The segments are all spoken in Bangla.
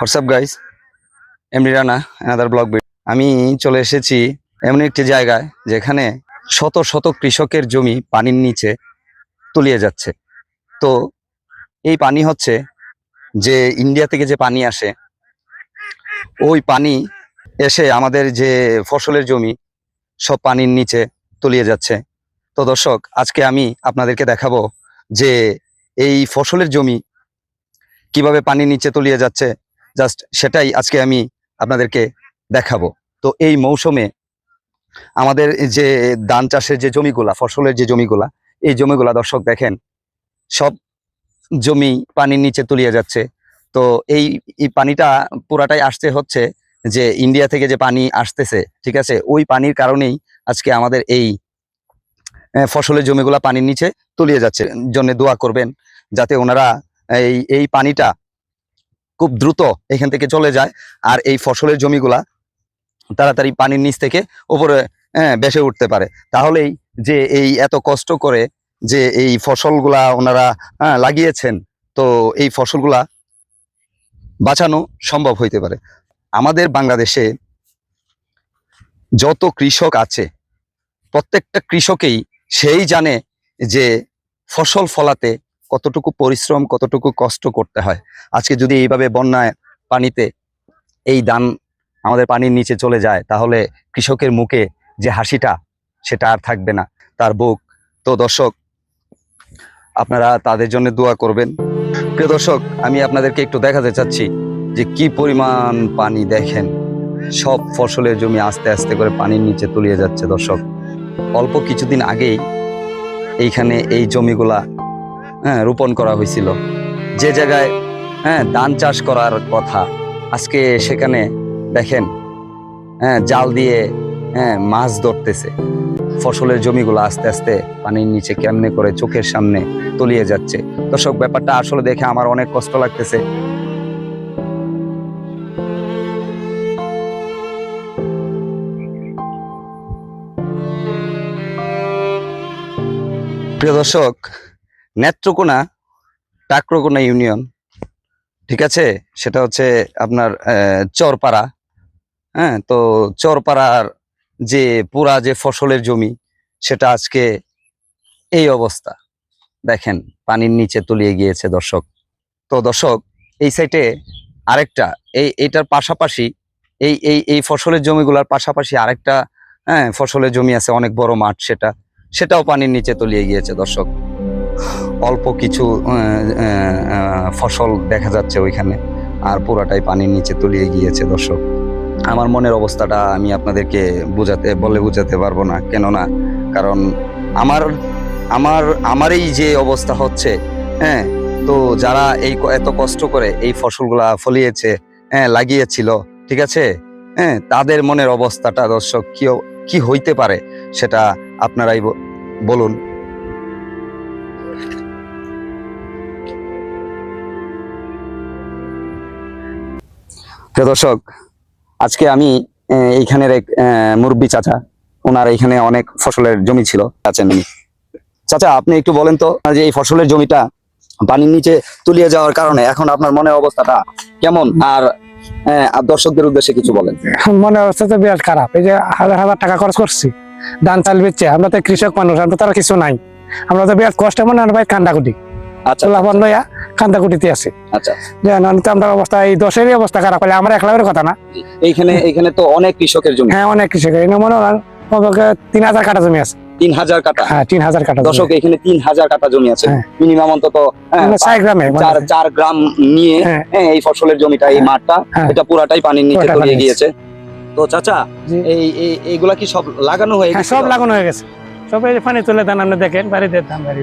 WhatsApp guys MD Rana another blog আমি চলে এসেছি এমন একটি জায়গায় যেখানে শত শত কৃষকের জমি পানির নিচে তলিয়ে যাচ্ছে। তো এই পানি হচ্ছে যে ইন্ডিয়া থেকে যে পানি আসে, ওই পানি এসে আমাদের যে ফসলের জমি, সব পানির নিচে তলিয়ে যাচ্ছে। তো দর্শক, আজকে আমি আপনাদেরকে দেখাবো যে এই ফসলের জমি কীভাবে পানির নিচে তলিয়ে যাচ্ছে জাস্ট সেটাই আজকে আমি আপনাদেরকে দেখাবো। তো এই মৌসুমে আমাদের যে ধান চাষের যে জমিগুলা, ফসলের যে জমিগুলা, এই জমিগুলা দর্শক দেখেন, সব জমি পানির নিচে তলিয়ে যাচ্ছে। তো এই পানিটা পুরাটাই আসতে হচ্ছে যে ইন্ডিয়া থেকে যে পানি আসতেছে, ঠিক আছে, ওই পানির কারণেই আজকে আমাদের এই ফসলের জমিগুলা পানির নিচে তলিয়ে যাচ্ছে। জন্য দোয়া করবেন যাতে ওনারা এই এই পানিটা খুব দ্রুত এখান থেকে চলে যায়। আর এই ফসলের জমিগুলা তাড়াতাড়ি পানির নিচ থেকে ওপরে হ্যাঁ বেসে উঠতে পারে। তাহলেই যে এই এত কষ্ট করে যে এই ফসলগুলা ওনারা হ্যাঁ, লাগিয়েছেন তো এই ফসলগুলা বাঁচানো সম্ভব হইতে পারে। আমাদের বাংলাদেশে যত কৃষক আছে প্রত্যেকটা কৃষকেই সেই জানে যে ফসল ফলাতে কতটুকু পরিশ্রম, কতটুকু কষ্ট করতে হয়। আজকে যদি এইভাবে বন্যায় পানিতে এই দান আমাদের পানির নিচে চলে যায়, তাহলে কৃষকের মুখে যে হাসিটা, সেটা আর থাকবে না। তার বুক। তো দর্শক, আপনারা তাদের জন্য দোয়া করবেন। প্রিয় দর্শক, আমি আপনাদেরকে একটু দেখাতে চাচ্ছি যে কি পরিমাণ পানি দেখেন। সব ফসলের জমি আস্তে আস্তে করে পানির নিচে তলিয়ে যাচ্ছে দর্শক। অল্প কিছুদিন আগেই এইখানে এই জমিগুলা হ্যাঁ রোপণ করা হয়েছিল। যে জায়গায় হ্যাঁ ধান চাষ করার কথা, আজকে সেখানে দেখেন হ্যাঁ জাল দিয়ে হ্যাঁ মাছ ধরতেছে। ফসলের জমিগুলো আস্তে আস্তে পানির নিচে কেমনে করে চোখের সামনে তলিয়ে যাচ্ছে। দর্শক, ব্যাপারটা আসলে দেখে আমার অনেক কষ্ট লাগতেছে। প্রিয় দর্শক নেত্রকোনা টাকরকোনা ইউনিয়ন, ঠিক আছে? সেটা হচ্ছে আপনার চরপাড়া হ্যাঁ? তো চরপাড়ার যে পুরা যে ফসলের জমি, সেটা আজকে এই অবস্থা। দেখেন, পানির নিচে তলিয়ে গিয়েছে দর্শক। তো দর্শক, এই সাইটে আরেকটা, এই এইটার পাশাপাশি, এই এই এই ফসলের জমিগুলোর পাশাপাশি আরেকটা হ্যাঁ ফসলের জমি আছে, অনেক বড় মাঠ সেটা। সেটাও পানির নিচে তলিয়ে গিয়েছে দর্শক। অল্প কিছু ফসল দেখা যাচ্ছে ওইখানে। আর পুরাটাই পানির নিচে তলিয়ে গিয়েছে দর্শক। আমার মনের অবস্থাটা আমি আপনাদেরকে বোঝাতে, বলে বোঝাতে পারব না। কেননা, কারণ আমার আমার, আমারই যে অবস্থা হচ্ছে হ্যাঁ তো যারা এই এত কষ্ট করে এই ফসলগুলা ফলিয়েছে হ্যাঁ লাগিয়েছিল, ঠিক আছে? হ্যাঁ তাদের মনের অবস্থাটা দর্শক কি কি হইতে পারে সেটা আপনারাই বলুন। প্রিয় দর্শক আজকে আমি এইখানের এক মুরব্বি চাচা। ওনার এইখানে অনেক ফসলের জমি ছিল। আছেন উনি। চাচা আপনি একটু বলেন তো যে এই ফসলের জমিটা পানির নিচে তুলিয়ে যাওয়ার কারণে এখন আপনার মনের অবস্থাটা কেমন? আর দর্শকদের উদ্দেশ্যে কিছু বলেন। মনে অবস্থা তো বিরাট খারাপ। এই যে হাজার হাজার টাকা খরচ করছি ধান চাল বেচছে আমরা তো কৃষক মানুষ আমরা তো আর কিছু নাই। আমরা তো বিরাট কষ্ট মনে হয় ভাই কান্দাকুটি আচ্ছা। লইয়া কান্দাকুটিতে আছি। আচ্ছা। আমরা অবস্থা এই দশেরই অবস্থা খারাপ হলে আমার একলাবের কথা না। এইখানে এইখানে তো অনেক কৃষকের জমি। হ্যাঁ অনেক কৃষক এই মনে হয় তিন হাজার কাটা জমি আছে। তিন হাজার কাটা হ্যাঁ তিন হাজার কাটা দর্শক এখানে তিন হাজার কাটা জমি আছে। হ্যাঁ। মিনিমাম অন্তত হ্যাঁ, চার গ্রামে মানে- চার চার গ্রাম নিয়ে এই ফসলের জমিটা এই। মাঠটা। এটা পুরাটাই পানির নিচে পুরাটাই তলিয়ে গিয়েছে। তো চাচা এই এই এইগুলা কি সব লাগানো হয়ে গেছে? সব লাগানো হয়ে গেছে। সব এই পানি তুলে দেন আপনি দেখেন বাড়িতে ধান বাড়ি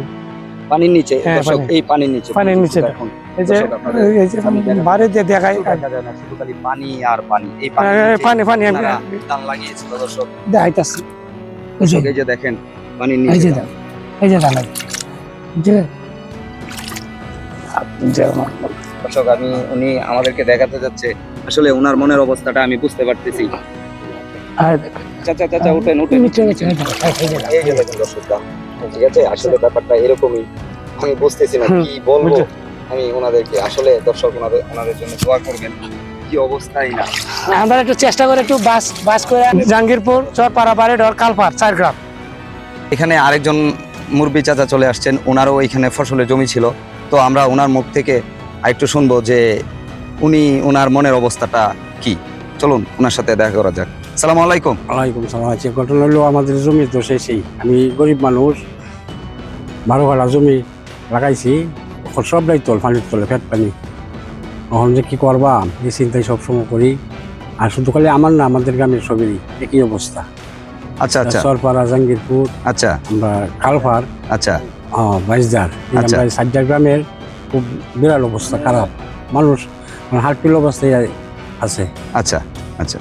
পানির নিচে হ্যাঁ, দর্শক এই পানির নিচে পানির নিচে এই যে এই যে শুধু খালি পানি আর পানি। এই হ্যাঁ, পানি পানি পানি আমি লাগিয়েছিল দর্শক। দেখাইতাছি। এই যে দেখেন পানির এই যে এই যে জানাই যে যে দর্শক আমি উনি আমাদেরকে দেখাতে যাচ্ছে। আসলে ওনার মনের অবস্থাটা আমি বুঝতে পারতেছি। আর চাচা চাচা উঠেন উঠেন। এই যে, দেখেন। ঠিক আছে আসলে ব্যাপারটা এরকমই। আমি বুঝতেছি না কি বলব। আমি ওনাদেরকে আসলে দর্শক ওনাদের ওনাদের জন্য দোয়া করবেন। কি অবস্থাই না। আমরা একটু চেষ্টা করে একটু বাস বাস করে জাহাঙ্গীরপুর চরপাড়া বাড়ি ডর কালপার চার গ্রাম এখানে আরেকজন মুরবি চাচা চলে আসছেন। ওনারও এখানে ফসলের জমি ছিল। তো আমরা ওনার মুখ থেকে আরেকটু শুনব যে উনি ওনার মনের অবস্থাটা কি? চলুন ওনার সাথে দেখা করা যাক। সালাম আলাইকুম। ওয়ালাইকুম সালাম। আছে ঘটনা হলো আমাদের জমি তো সেই আমি গরিব মানুষ বারো কাটা জমি লাগাইছি সবটাই তল পানির তলে ফেট পানি। এখন যে কি করবা? এই চিন্তাই সবসময় করি। আর শুধু খালি আমার না আমাদের গ্রামের সবেরই একই অবস্থা। আচ্ছা আচ্ছা। সরপাড়া জাহাঙ্গীরপুর আচ্ছা। আমরা কালফার আচ্ছা। হ্যাঁ বাইশদার। আচ্ছা। সাজ্জার গ্রামের খুব বিরাট অবস্থা খারাপ। মানুষ মানে হার্টফিল অবস্থায় আছে। আচ্ছা আচ্ছা।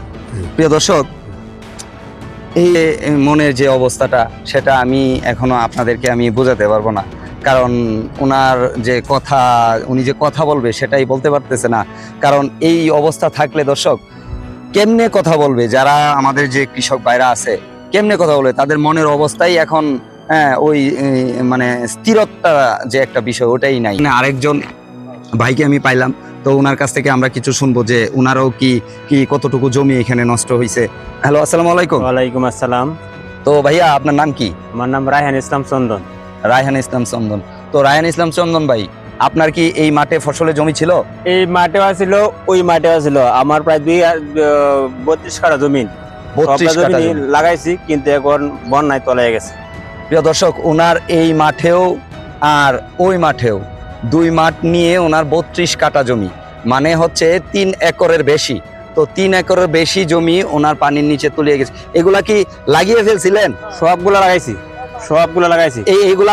প্রিয় দর্শক, এই মনের যে অবস্থাটা, সেটা আমি এখনও আপনাদেরকে আমি বোঝাতে পারব না। কারণ ওনার যে কথা, উনি যে কথা বলবে, সেটাই বলতে পারতেছে না। কারণ এই অবস্থা থাকলে দর্শক, কেমনে কথা বলবে? যারা আমাদের যে কৃষক ভাইরা আছে, কেমনে কথা বলবে? তাদের মনের অবস্থাই এখন হ্যাঁ ওই মানে স্থিরতা যে একটা বিষয়, ওটাই নাই। আরেকজন ভাইকে আমি পাইলাম। তো ওনার কাছ থেকে আমরা কিছু শুনব যে ওনারও কি কি কতটুকু জমি এখানে নষ্ট হয়েছে হ্যালো আসসালামু আলাইকুম। ওয়ালাইকুম আসসালাম। তো ভাইয়া আপনার নাম কি? আমার নাম রায়হান ইসলাম চন্দন। রায়হান ইসলাম চন্দন। তো রায়হান ইসলাম চন্দন ভাই আপনার কি এই মাঠে ফসলের জমি ছিল? এই মাঠেও আছিল ওই মাঠেও আছিল। আমার প্রায় দুই বত্রিশ কাঠা জমি। লাগাইছি কিন্তু এখন বন্যায় তলায় গেছে। প্রিয় দর্শক ওনার এই মাঠেও আর ওই মাঠেও দুই মাঠ নিয়ে ওনার বত্রিশ কাঠা জমি মানে হচ্ছে তিন একরের বেশি। তো তিন একরের বেশি জমি ওনার পানির নিচে তুলিয়ে গেছে। এগুলা কি লাগিয়ে ফেলছিলেন? সবগুলো লাগাইছি। সবগুলো লাগাইছি। এই এইগুলা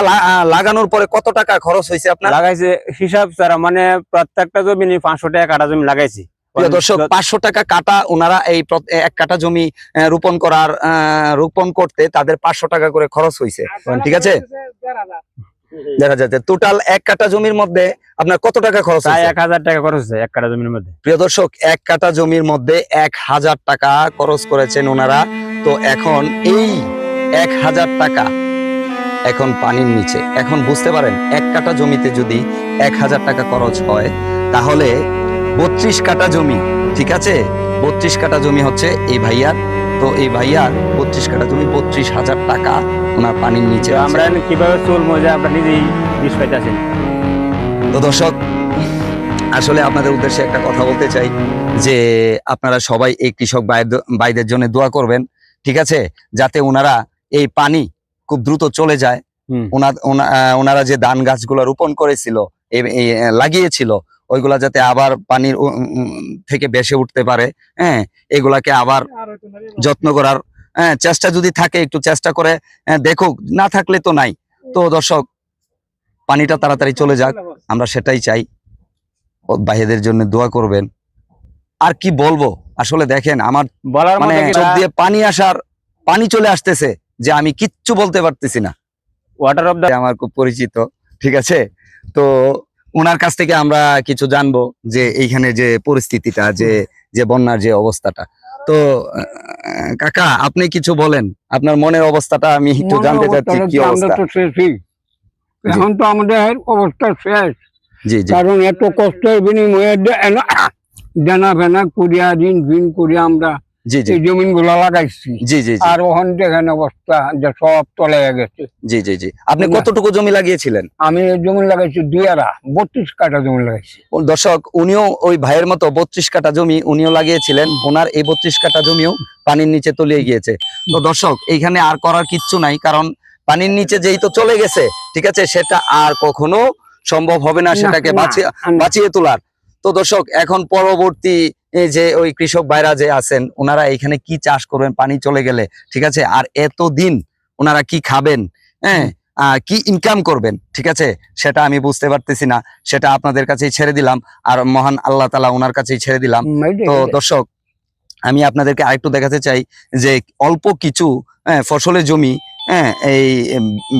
লাগানোর পরে কত টাকা খরচ হয়েছে আপনার? লাগাইছে হিসাব ছাড়া মানে প্রত্যেকটা জমি নিয়ে পাঁচশো টাকা কাটা জমি লাগাইছি। দর্শক পাঁচশো টাকা কাটা ওনারা এই এক কাটা জমি আহ, রোপণ করার আহ, রোপণ করতে তাদের পাঁচশো টাকা করে খরচ হয়েছে। ঠিক আছে? দেখা যাচ্ছে। টোটাল এক কাটা জমির মধ্যে আপনার কত টাকা খরচ হয়েছে? এক হাজার টাকা খরচ হচ্ছে এক কাটা জমির মধ্যে। প্রিয় দর্শক এক কাটা জমির মধ্যে এক হাজার টাকা খরচ করেছেন ওনারা। তো এখন এই এক হাজার টাকা এখন পানির নিচে। এখন বুঝতে পারেন এক কাটা জমিতে যদি এক হাজার টাকা খরচ হয় তাহলে বত্রিশ কাটা জমি ঠিক আছে? বত্রিশ কাটা জমি হচ্ছে এই ভাইয়ার তো এই ভাইয়ার বত্রিশ কাটা জমি বত্রিশ হাজার টাকা ওনার পানির নিচে আমরা কীভাবে চলবো যে আমরা নিজেই বিষ পাইতেছি। তো দর্শক আসলে আপনাদের উদ্দেশ্যে একটা কথা বলতে চাই যে আপনারা সবাই এই কৃষক ভাইদের- জন্য দোয়া করবেন ঠিক আছে? যাতে ওনারা এই পানি খুব দ্রুত চলে যায়। ওনারা যে ধান গাছগুলো রোপণ করেছিল লাগিয়েছিল ওইগুলা যাতে আবার পানির থেকে বেসে উঠতে পারে হ্যাঁ এগুলাকে আবার যত্ন করার হ্যাঁ, চেষ্টা যদি থাকে একটু চেষ্টা করে হ্যাঁ, দেখুক না থাকলে তো নাই। তো দর্শক পানিটা তাড়াতাড়ি চলে যাক আমরা সেটাই চাই। ভাইদের জন্য দোয়া করবেন। আর কি বলব? আসলে দেখেন আমার মানে চোখ দিয়ে পানি আসার পানি চলে আসতেছে যে আমি কিচ্ছু বলতে পারতেছি না। ওয়াটার অফ দ্য আমার খুব পরিচিত ঠিক আছে? তো ওনার কাছ থেকে আমরা কিছু জানব যে এইখানে যে পরিস্থিতিটা যে যে বন্যার যে অবস্থাটা। তো কাকা আপনি কিছু বলেন। আপনার মনের অবস্থাটা আমি একটু জানতে চাচ্ছি কি অবস্থা? এখন তো আমাদের অবস্থা শেষ। জি জি। কারণ এত কষ্টের বিনিময়ে দেনা ফেনা করিয়া ঋণ ফিন করিয়া আমরা জি জি। এই জমিনগুলা লাগাইছি। জি জি জি। আর ওখান দেখেন অবস্থা যে সব তলে গেছে। জি জি জি। আপনি কতটুকু জমি লাগিয়েছিলেন? আমি জমি লাগাইছি বত্রিশ জমি লাগাইছি। দর্শক উনিও ওই ভাইয়ের মতো বত্রিশ জমি উনিও লাগিয়েছিলেন। ওনার এই বত্রিশ জমিও পানির নিচে তলিয়ে গিয়েছে। তো দর্শক এইখানে আর করার কিচ্ছু নাই কারণ পানির নিচে যেই তো চলে গেছে ঠিক আছে সেটা আর কখনো সম্ভব হবে না সেটাকে বাঁচিয়ে বাঁচিয়ে তোলার। তো দর্শক এখন পরবর্তী যে ওই কৃষক ভাইরা যে আছেন ওনারা এখানে কি চাষ করবেন পানি চলে গেলে ঠিক আছে? আর এতদিন ওনারা কি খাবেন হ্যাঁ? কি ইনকাম করবেন ঠিক আছে? সেটা আমি বুঝতে পারতেছি না সেটা আপনাদের কাছেই ছেড়ে দিলাম আর মহান আল্লাহ তালা ওনার কাছেই ছেড়ে দিলাম। তো দর্শক আমি আপনাদেরকে আরেকটু দেখাতে চাই যে অল্প কিছু হ্যাঁ, ফসলের জমি হ্যাঁ এই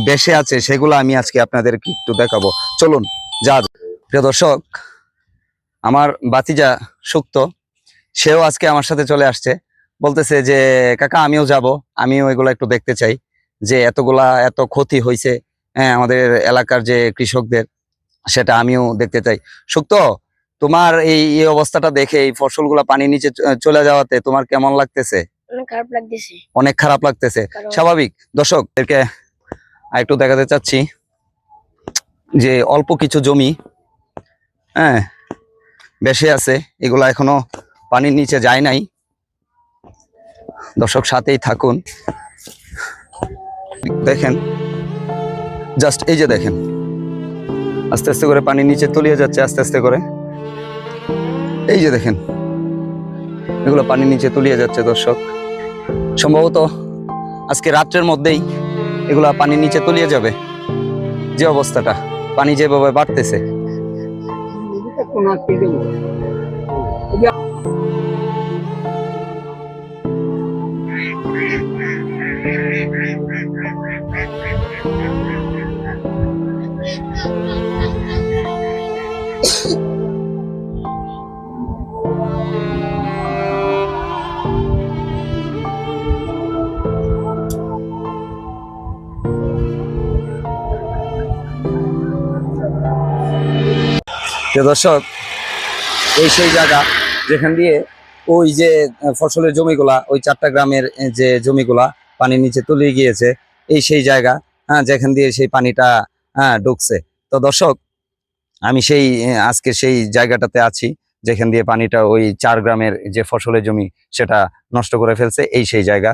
বেশে আছে সেগুলো আমি আজকে আপনাদেরকে একটু দেখাবো। চলুন যা প্রিয় দর্শক আমার বাতিজা সুক্ত সেও আজকে আমার সাথে চলে আসছে। বলতেছে যে কাকা আমিও যাব। আমিও এগুলো একটু দেখতে চাই যে এতগুলা এত ক্ষতি হয়েছে হ্যাঁ আমাদের এলাকার যে কৃষকদের সেটা আমিও দেখতে চাই। সুক্ত তোমার এই এই অবস্থাটা দেখে এই ফসলগুলা পানির নিচে চলে যাওয়াতে তোমার কেমন লাগতেছে? অনেক খারাপ লাগতেছে। স্বাভাবিক। দর্শকদেরকে একটু দেখাতে চাচ্ছি যে অল্প কিছু জমি হ্যাঁ বেশি আছে এগুলা এখনও পানির নিচে যায় নাই। দর্শক সাথেই থাকুন। দেখেন জাস্ট এই যে দেখেন, আস্তে আস্তে করে পানির নিচে তলিয়ে যাচ্ছে, আস্তে আস্তে করে। এই যে দেখেন, এগুলো পানির নিচে তলিয়ে যাচ্ছে দর্শক। সম্ভবত আজকে রাত্রের মধ্যেই এগুলো পানির নিচে তলিয়ে যাবে। যে অবস্থাটা, পানি যেভাবে বাড়তেছে। যে দর্শক, এই সেই জায়গা যেখান দিয়ে ওই যে ফসলের জমিগুলা, ওই চারটা গ্রামের যে জমিগুলা পানির নিচে তলিয়ে গিয়েছে, এই সেই জায়গা হ্যাঁ যেখান দিয়ে সেই পানিটা হ্যাঁ ঢুকছে। তো দর্শক, আমি সেই আজকে সেই জায়গাটাতে আছি, যেখান দিয়ে পানিটা ওই চার গ্রামের যে ফসলের জমি, সেটা নষ্ট করে ফেলছে, এই সেই জায়গা।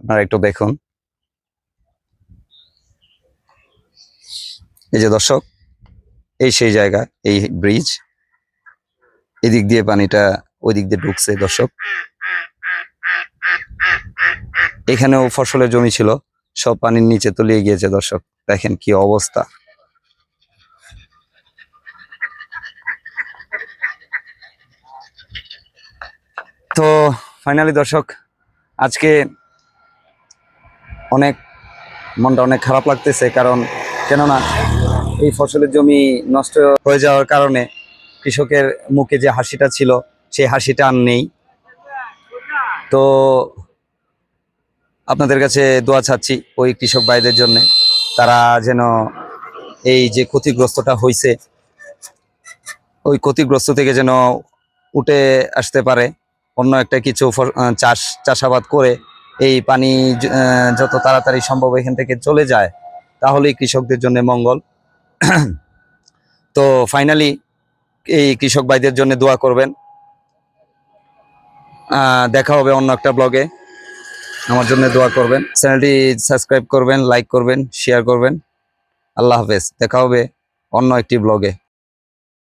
আপনারা একটু দেখুন। এই যে দর্শক এই সেই জায়গা, এই ব্রিজ এদিক দিয়ে পানিটা ওই দিক দিয়ে ঢুকছে দর্শক। এখানেও ফসলের জমি ছিল, সব পানির নিচে তলিয়ে গিয়েছে দর্শক। দেখেন কি অবস্থা। তো ফাইনালি দর্শক, আজকে অনেক মনটা অনেক খারাপ লাগতেছে কারণ কেননা এই ফসলের জমি নষ্ট হয়ে যাওয়ার কারণে কৃষকের মুখে যে হাসিটা ছিল, সেই হাসিটা আর নেই। তো আপনাদের কাছে দোয়া চাচ্ছি ওই কৃষক ভাইদের জন্য, তারা যেন এই যে ক্ষতিগ্রস্তটা হয়েছে ওই ক্ষতিগ্রস্ত থেকে যেন উঠে আসতে পারে। অন্য একটা কিছু চাষ, চাষাবাদ করে এই পানি যত তাড়াতাড়ি সম্ভব এখান থেকে চলে যায়। তাহলেই কৃষকদের জন্য মঙ্গল। তো ফাইনালি এই কৃষক ভাইদের জন্য দোয়া করবেন। দেখা হবে অন্য একটা ব্লগে আমার জন্য দোয়া করবেন। চ্যানেলটি সাবস্ক্রাইব করবেন লাইক করবেন শেয়ার করবেন। আল্লাহ হাফেজ। দেখা হবে অন্য একটি ব্লগে